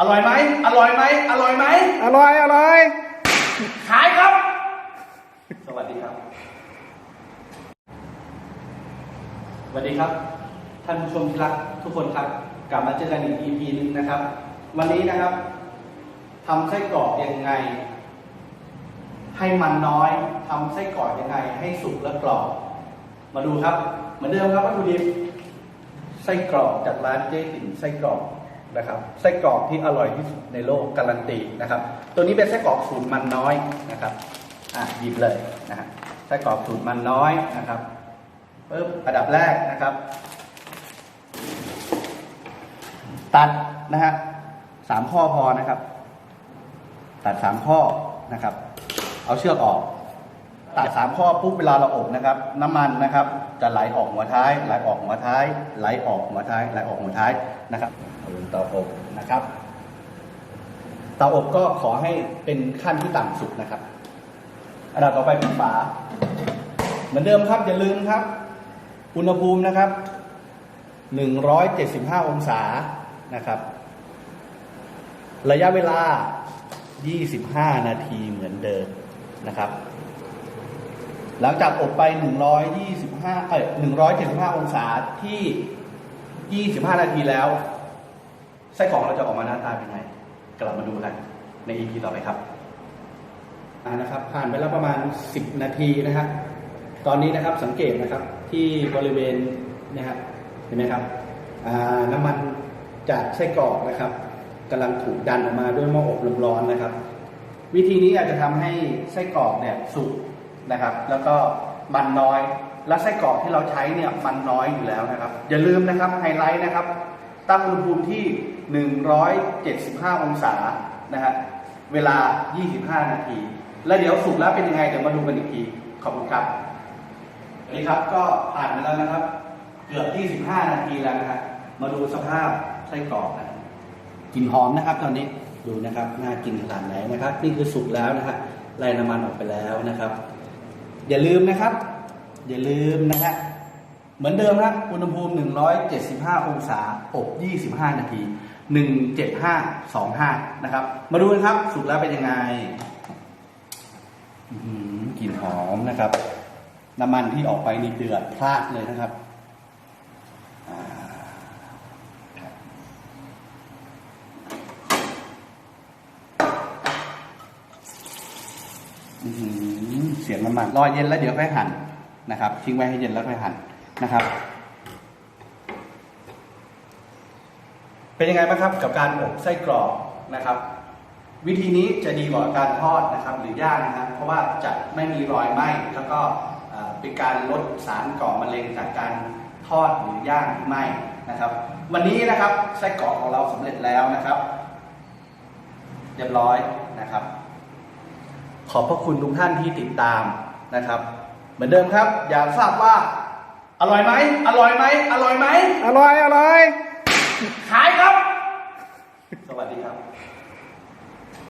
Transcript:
อร่อยไหมอร่อยไหมอร่อยไหมอร่อย อร่อย ขายครับ สวัสดีครับ สวัสดีครับ ท่านผู้ชมที่รักทุกคนครับ กลับมาเจอกันอีก EP หนึงนะครับ วันนี้นะครับทำไส้กรอกยังไง ให้มันน้อยทำไส้กรอกยังไง ให้สุกและกรอบ มาดูครับ เหมือนเดิมครับวัตถุดิบไส้กรอกจากร้านเจ๊ติ๋มไส้กรอก นะครับไส้กรอกที่อร่อยที่สุดในโลกการันตีนะครับ ตัวนี้เป็นไส้กรอกสูตรมันน้อยนะครับอะหยิบเลยนะฮะไส้กรอกสูตรมันน้อยนะครับปึ๊บอันดับแรกนะครับ ตัดนะฮะสามข้อพอนะครับ ตัดสามข้อนะครับ เอาเชือกออก ตัดสามข้อปุ๊บเวลาเราอบนะครับ น้ำมันนะครับจะไหลออกหัวท้ายไหลออกหัวท้ายไหลออกหัวท้ายไหลออกหัวท้ายนะครับเอาลงเตาอบนะครับเตาอบก็ขอให้เป็นขั้นที่ต่ำสุดนะครับอันดับต่อไปปิดฝา เหมือนเดิมครับอย่าลืมครับ อุณหภูมินะครับ 175 องศานะครับ ระยะเวลา 25 นาทีเหมือนเดิมนะครับ หลังจากอบไป 125เอ้ย175 องศาที่ 25 นาทีแล้ว ไส้กรอกเราจะออกมาหน้าตาเป็นไง กลับมาดูกันใน EP ต่อไปครับอ่านะครับ ผ่านไปแล้วประมาณ 10 นาทีนะครับตอนนี้นะครับสังเกตนะครับที่บริเวณนะครับเห็นไหมครับอ่าน้ำมันจากไส้กรอกนะครับกำลังถูกดันออกมาด้วยหม้ออบลมร้อนนะครับ วิธีนี้อาจจะทำให้ไส้กรอกเนี่ยสุก นะครับ แล้วก็มันน้อย และไส้กรอกที่เราใช้เนี่ยมันน้อยอยู่แล้วนะครับ อย่าลืมนะครับไฮไลท์นะครับ ตั้งอุณหภูมิที่ 175 องศานะฮะเวลา 25 นาที แล้วเดี๋ยวสุกแล้วเป็นยังไงเดี๋ยวมาดูกันอีกที ขอบคุณครับนี่ครับก็ผ่านไปแล้วนะครับ เกือบ 25 นาทีแล้วนะฮะมาดูสภาพไส้กรอกนะกลิ่นหอมนะครับ ตอนนี้ดูนะครับน่ากินขนาดไหนนะครับ นี่คือสุกแล้วนะฮะไล่น้ำมันออกไปแล้วนะครับ อย่าลืมนะครับ อย่าลืมนะฮะเหมือนเดิมครับอุณหภูมิ 175 องศาอบ 25 นาที 17525 นะครับ มาดูกันครับ สุกแล้วเป็นยังไงกลิ่นหอมนะครับ น้ำมันที่ออกไปนี่เดือดพลาดเลยนะครับอ่าครับอื้อหือ เสียงน้ำมันรอเย็นแล้วเดี๋ยวค่อยหั่นนะครับ ทิ้งไว้ให้เย็นแล้วค่อยหั่นนะครับ เป็นยังไงบ้างครับกับการอบไส้กรอกนะครับ วิธีนี้จะดีกว่าการทอดนะครับ หรือย่างนะครับ เพราะว่าจะไม่มีรอยไหม้แล้วก็เป็นการลดสารก่อมะเร็งจากการทอดหรือย่างที่ไหม้นะครับ วันนี้นะครับไส้กรอกของเราสำเร็จแล้วนะครับเรียบร้อยนะครับ ขอบพระคุณทุกท่านที่ติดตามนะครับ เหมือนเดิมครับ อยากทราบว่า อร่อยไหมอร่อยไหมอร่อยไหมอร่อยอร่อยขายครับ สวัสดีครับ